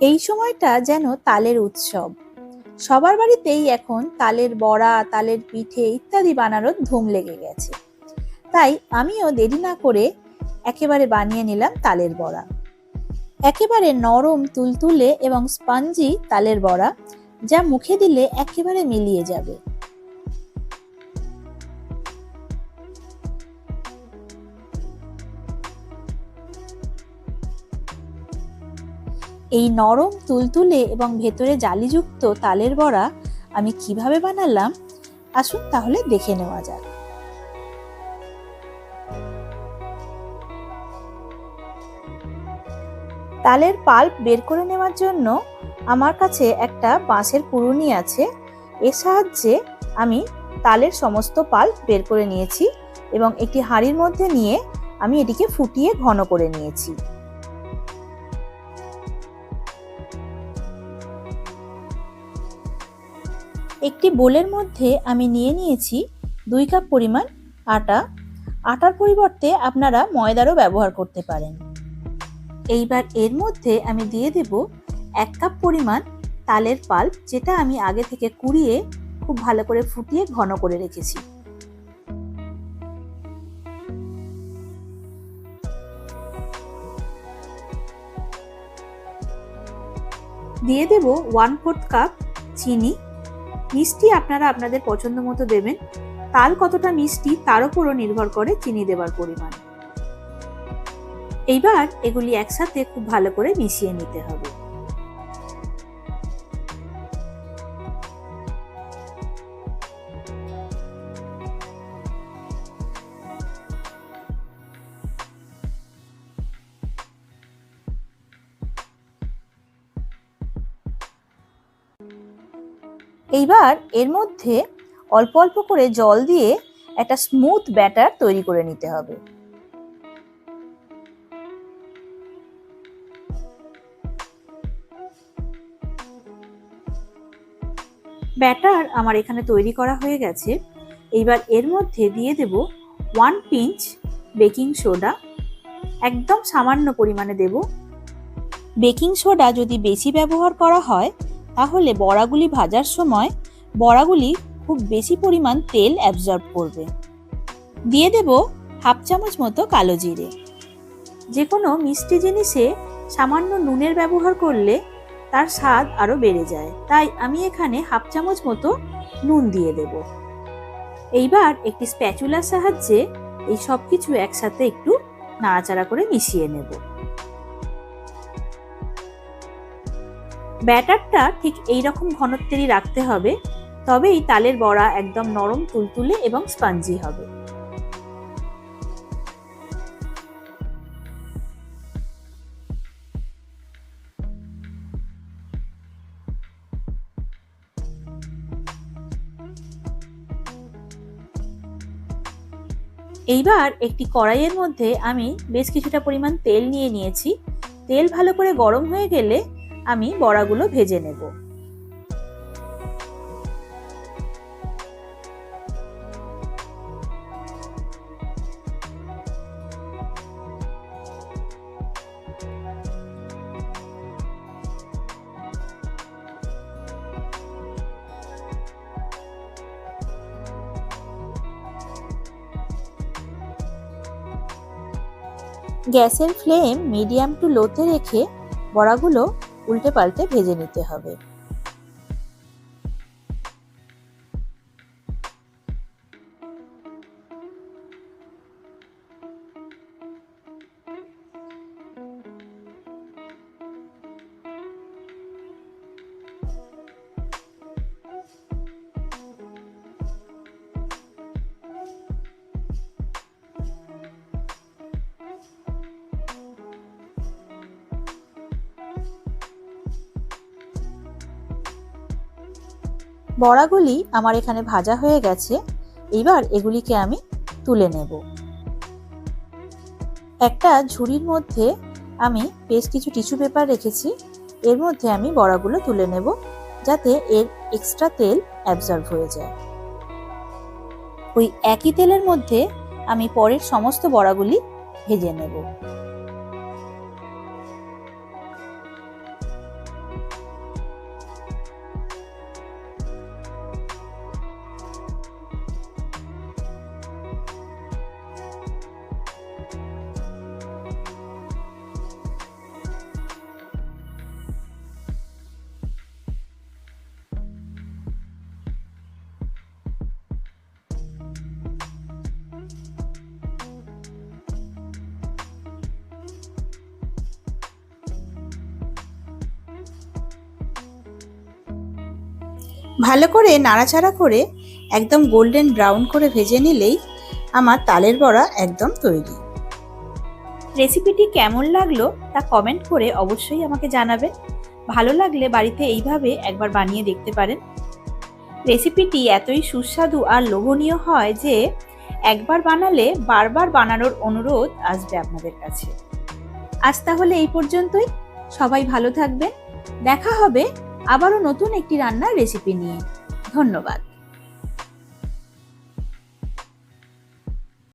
এই সময়টা যেন তালের উৎসব। সবার বাড়িতেই এখন তালের বড়া, তালের পিঠে ইত্যাদি বানানোর ধুম লেগে গেছে। তাই আমিও দেরি না করে একেবারে বানিয়ে নিলাম তালের বড়া। একেবারে নরম তুলতুলে এবং স্পঞ্জি তালের বড়া, যা মুখে দিলে একেবারে মিলিয়ে যাবে। এই নরম তুলতুলে এবং ভেতরে জালিযুক্ত তালের বড়া আমি কীভাবে বানালাম? আসুন তাহলে দেখে নেওয়া যাক। তালের পাল্প বের করে নেওয়ার জন্য আমার কাছে একটা বাঁশের কুড়ুনি আছে। এর সাহায্যে আমি তালের সমস্ত পাল্প বের করে নিয়েছি এবং একটি হাঁড়ির মধ্যে নিয়ে আমি এটিকে ফুটিয়ে ঘন করে নিয়েছি। একটি বোলের মধ্যে আমি নিয়ে নিয়েছি দুই কাপ পরিমাণ আটা। আটার পরিবর্তে আপনারা ময়দারও ব্যবহার করতে পারেন। এইবার এর মধ্যে আমি দিয়ে দেব এক কাপ পরিমাণ তালের পাল্প, যেটা আমি আগে থেকে কুড়িয়ে খুব ভালো করে ফুটিয়ে ঘন করে রেখেছি। দিয়ে দেব ওয়ান ফোর্থ কাপ চিনি। মিষ্টি আপনারা আপনাদের পছন্দ মতো দেবেন। তাল কতটা মিষ্টি তার উপরও নির্ভর করে চিনি দেবার পরিমাণ। এইবার এগুলি একসাথে খুব ভালো করে মিশিয়ে নিতে হবে। এইবার এর মধ্যে অল্প অল্প করে জল দিয়ে একটা স্মুথ ব্যাটার তৈরি করে নিতে হবে। ব্যাটার আমার এখানে তৈরি করা হয়ে গেছে। এইবার এর মধ্যে দিয়ে দেব ওয়ান পিঞ্চ বেকিং সোডা একদম সামান্য পরিমাণে দেব। বেকিং সোডা যদি বেশি ব্যবহার করা হয় তাহলে বড়াগুলি ভাজার সময় বড়াগুলি খুব বেশি পরিমাণ তেল অ্যাবজর্ব করবে। দিয়ে দেব হাফ চামচ মতো কালো জিরে। যে কোনো মিষ্টি জিনিসে সামান্য নুনের ব্যবহার করলে তার স্বাদ আরও বেড়ে যায়। তাই আমি এখানে হাফ চামচ মতো নুন দিয়ে দেব। এইবার একটি স্প্যাচুলার সাহায্যে এই সব কিছু একসাথে একটু নাড়াচাড়া করে মিশিয়ে নেব। ব্যাটারটা ঠিক এই রকম ঘনত্বেরই রাখতে হবে, তবেই তালের বড়া একদম নরম, তুলতুলে এবং স্পঞ্জি হবে। এইবার একটি কড়াইয়ের মধ্যে আমি বেশ কিছুটা পরিমাণ তেল নিয়ে নিয়েছি। তেল ভালো করে গরম হয়ে গেলে আমি বড়াগুলো ভেজে নেব। গ্যাসের ফ্লেম মিডিয়াম টু লোতে রেখে বড়াগুলো উল্টে পাল্টে ভেজে নিতে হবে। বড়াগুলি আমার এখানে ভাজা হয়ে গেছে, এবার এগুলিকে আমি তুলে নেব। একটা ঝুড়ির মধ্যে আমি বেশ কিছু টিস্যু পেপার রেখেছি, এর মধ্যে আমি বড়াগুলো তুলে নেব, যাতে এর এক্সট্রা তেল অ্যাবজর্ব হয়ে যায়। ওই একই তেলের মধ্যে আমি পরের সমস্ত বড়াগুলি ভেজে নেব। ভালো করে নাড়াচাড়া করে একদম গোল্ডেন ব্রাউন করে ভেজে নিলেই আমার তালের বড়া একদম তৈরি। রেসিপিটি কেমন লাগল তা কমেন্ট করে অবশ্যই আমাকে জানাবেন। ভালো লাগলে বাড়িতে এইভাবে একবার বানিয়ে দেখতে পারেন। রেসিপিটি এতই সুস্বাদু আর লোভনীয় হয় যে একবার বানালে বারবার বানানোর অনুরোধ আসবে আপনাদের কাছে। আজ তাহলে এই পর্যন্তই। সবাই ভালো থাকবেন। দেখা হবে আবারও নতুন একটি রান্নার রেসিপি নিয়ে। ধন্যবাদ।